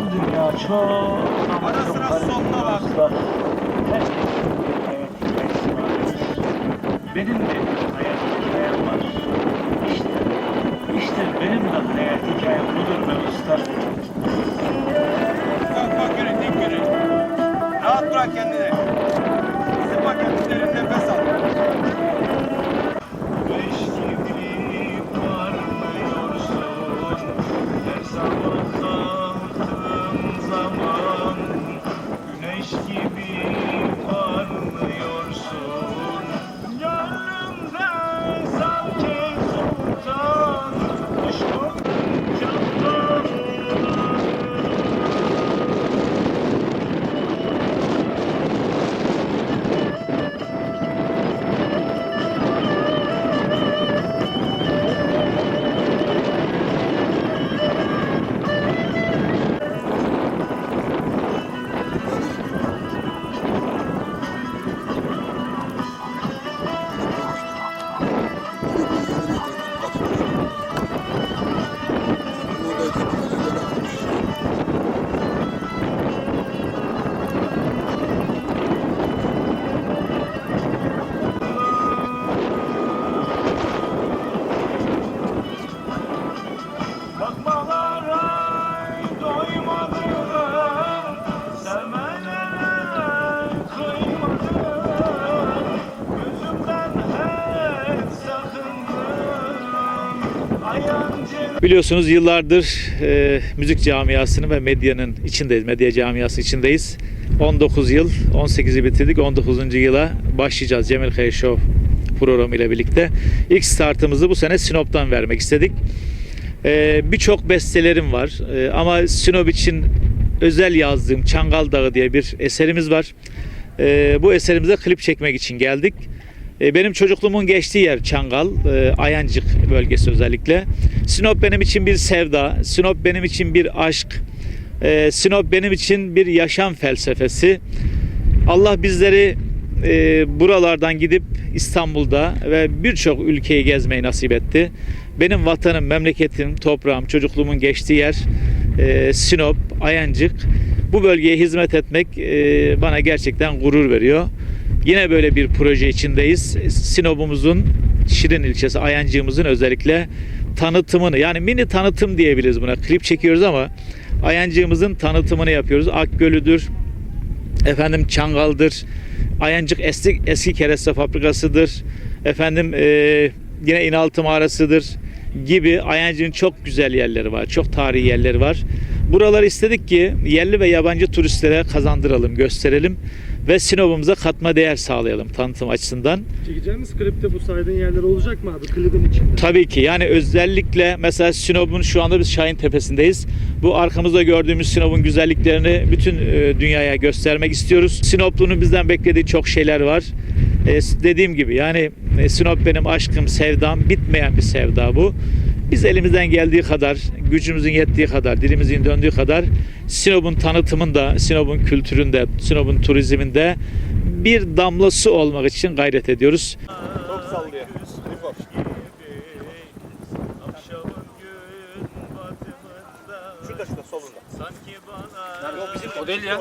yalan dünya çok ama Ara çok sıra garip sonuna bak. dostlar. Benim de hayat hikayem var. İşte, işte benim de hayat hikayem budur be dostlar. Bak bak yürü dik yürü. Rahat bırak kendini. Biliyorsunuz yıllardır e, müzik camiasının ve medyanın içindeyiz. Medya camiası içindeyiz. 19 yıl, 18'i bitirdik. 19. yıla başlayacağız Cemil Kaya Show programı ile birlikte. İlk startımızı bu sene Sinop'tan vermek istedik. E, Birçok bestelerim var. E, ama Sinop için özel yazdığım Çangal Dağı diye bir eserimiz var. E, bu eserimize klip çekmek için geldik. E, Benim çocukluğumun geçtiği yer Çangal, e, Ayancık bölgesi özellikle. Sinop benim için bir sevda, Sinop benim için bir aşk, e, Sinop benim için bir yaşam felsefesi. Allah bizleri buralardan gidip İstanbul'da ve birçok ülkeyi gezmeyi nasip etti. Benim vatanım, memleketim, toprağım, çocukluğumun geçtiği yer Sinop, Ayancık. Bu bölgeye hizmet etmek bana gerçekten gurur veriyor. Yine böyle bir proje içindeyiz. Sinop'umuzun Şirin ilçesi Ayancığımızın özellikle tanıtımını yani mini tanıtım diyebiliriz buna. Klip çekiyoruz ama Ayancığımızın tanıtımını yapıyoruz. Akgölü'dür, efendim Çangal'dır, Ayancık eski, eski kereste fabrikasıdır, efendim e, yine İnaltı mağarasıdır gibi Ayancık'ın çok güzel yerleri var, çok tarihi yerleri var. Buraları istedik ki yerli ve yabancı turistlere kazandıralım, gösterelim ve Sinop'umuza katma değer sağlayalım tanıtım açısından. Çekeceğimiz klipte bu saydığın yerler olacak mı abi klibin içinde? Tabii ki yani özellikle mesela Sinop'un şu anda biz Şahin Tepesi'ndeyiz. Bu arkamızda gördüğümüz Sinop'un güzelliklerini bütün e, dünyaya göstermek istiyoruz. Sinoplu'nun bizden beklediği çok şeyler var. E, dediğim gibi yani e, Sinop benim aşkım, sevdam, bitmeyen bir sevda bu. Biz elimizden geldiği kadar, gücümüzün yettiği kadar, dilimizin döndüğü kadar Sinop'un tanıtımında, Sinop'un kültüründe, Sinop'un turizminde bir damla su olmak için gayret ediyoruz. Çok sallıyor. Şurada şurada solunda. Sanki bana Yok bizim o değil ya.